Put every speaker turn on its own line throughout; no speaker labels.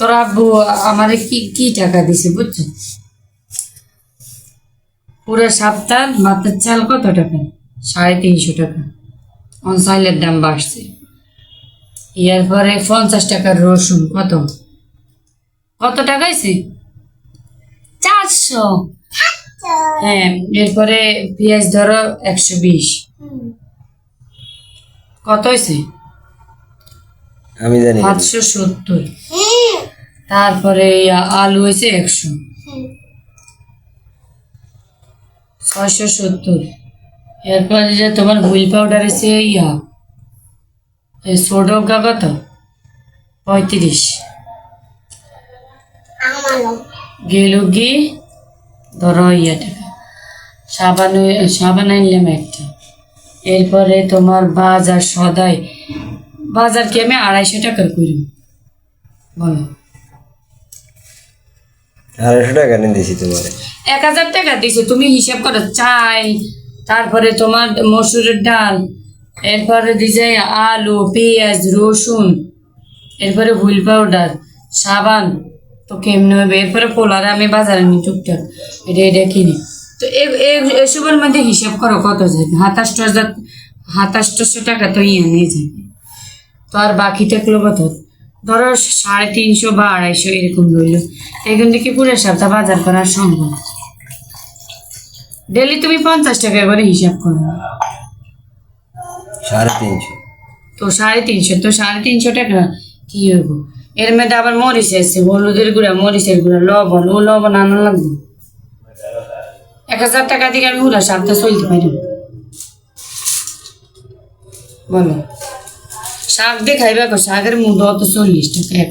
তোর আব্বু আমারে কি কি টাকা দিছে বুঝছ? পুরো সপ্তাহ মাথার চাল কত টাকা? সাড়ে তিনশো টাকা। অন চাইলের দাম বাড়ছে। ইয়ার পরে পঞ্চাশ টাকার রসুন কত? কত টাকাইছে চারশো। হ্যাঁ এরপরে পেঁয়াজ ধরো একশো বিশ। কত হয়েছে?
আমি জানি।
সাতশো সত্তর। তারপরে আলু হয়েছে একশো। ছয়শো সত্তর। এরপরে যে তোমার হুইল পাউডার আছে ইয়া এই সোডকা কত? পঁয়ত্রিশ। গেল গিয়ে ধরো ইয়া টাকা। সাবান সাবান আনলাম একটা। এরপরে তোমার বাজার সদাই। বাজার কি আমি আড়াইশো টাকার করি বলো।
আড়াইশো টাকা নিয়ে দিয়েছি তোমার?
এক হাজার টাকা দিছো তুমি হিসাব করো, চাই, তারপরে তোমার মসুরের ডাল, এরপরে দিছে আলু, পেঁয়াজ, রসুন, এরপরে হুইল পাউডার, সাবান, তো কেমনে হবে? এরপরে পোলারে আমি বাজারে নিই টুকটাক, এটা এটা কিনি। তো এসবের মধ্যে হিসাব করো কত যাবে সাতাশটা হাজার, সাতাশটাশো টাকা তো ইয়ে নিয়ে যাবে তো আর বাকি থাকল কত ধরো সাড়ে তিনশো বা আড়াইশো এরকম রইল। এখান থেকে পুরো সপ্তাহ বাজার করা সম্ভব। ডেলি তুমি পঞ্চাশ টাকা করে হিসাব করো।
সাড়ে তিনশো।
তো সাড়ে তিনশো তো সাড়ে তিনশো টাকা কি হইব? এর মধ্যে আবার মরিচ আছে হলুদের গুঁড়া মরিচের গুঁড়া লবণ ও লবণ আনা লাগবে। এক হাজার টাকা থেকে আমি পুরো সপ্তাহ চলতে পারি। বলো। শাক দিয়ে খাইবা কো শাকের মুদো অত চল্লিশ টাকা এক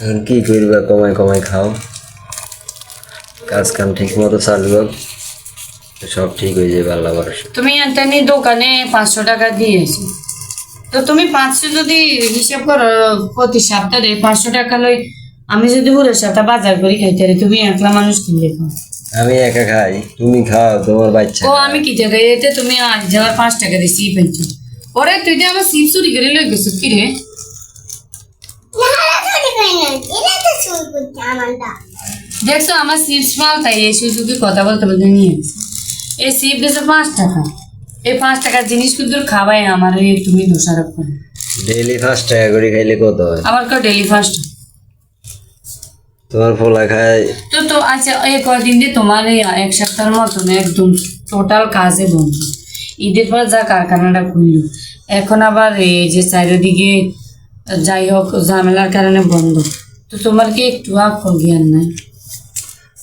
এখন কি করবা কমাই কমাই খাও। কাজ কাম ঠিক মতো চালবে। সব ঠিক হয়ে যাবে আল্লাহ ভরসা।
তুমি এখানে দোকানে পাঁচশো টাকা দিয়েছ। তো তুমি পাঁচশো যদি হিসাব করো প্রতি সপ্তাহে পাঁচশো টাকা লই আমি যদি পুরো সপ্তাহ বাজার করি খাইতে পারি তুমি একলা মানুষ কিনলে খাও
আমি একা খাই তুমি খাও তোমার বাচ্চা
ও আমি কি টাকা এতে তুমি আজ যাওয়ার পাঁচ টাকা দিছি পেয়েছ ওরে তুই যে আমার সিম চুরি করে লই গেছিস কি রে? দেখছ আমার সিপস মাল তাই এই সুযোগে কথা বলতে বলতে নিয়ে এই সিপ দিয়েছে পাঁচ টাকা। এই পাঁচ টাকার জিনিস কিন্তু খাবাই আমার তুমি দোষারোপ করো।
ডেইলি পাঁচ টাকা করে খাইলে কত হয়?
আমার কেউ ডেলি ফার্স্ট
তোমার ফোলা খায়
তো তো আচ্ছা এই কদিন দিয়ে তোমার এই এক সপ্তাহের মতন একদম টোটাল কাজে বন্ধ। ঈদের পর যা কারখানাটা খুললো। এখন আবার এই যে চারিদিকে যাই হোক ঝামেলার কারণে বন্ধ। তো তোমার কি একটু জ্ঞান নাই?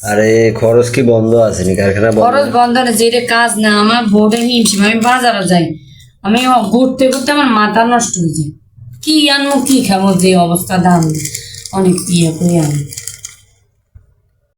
আরে খরচ কি বন্ধ আছে নি? কারখানা
খরচ বন্ধ না যেটা কাজ না আমার বোর্ডে হিমশিম আমি বাজারে যাই। আমি ঘুরতে ঘুরতে আমার মাথা নষ্ট হয়ে যায়। কি আনব কি খাব যে অবস্থা দাম অনেক ইয়ে করে আনি।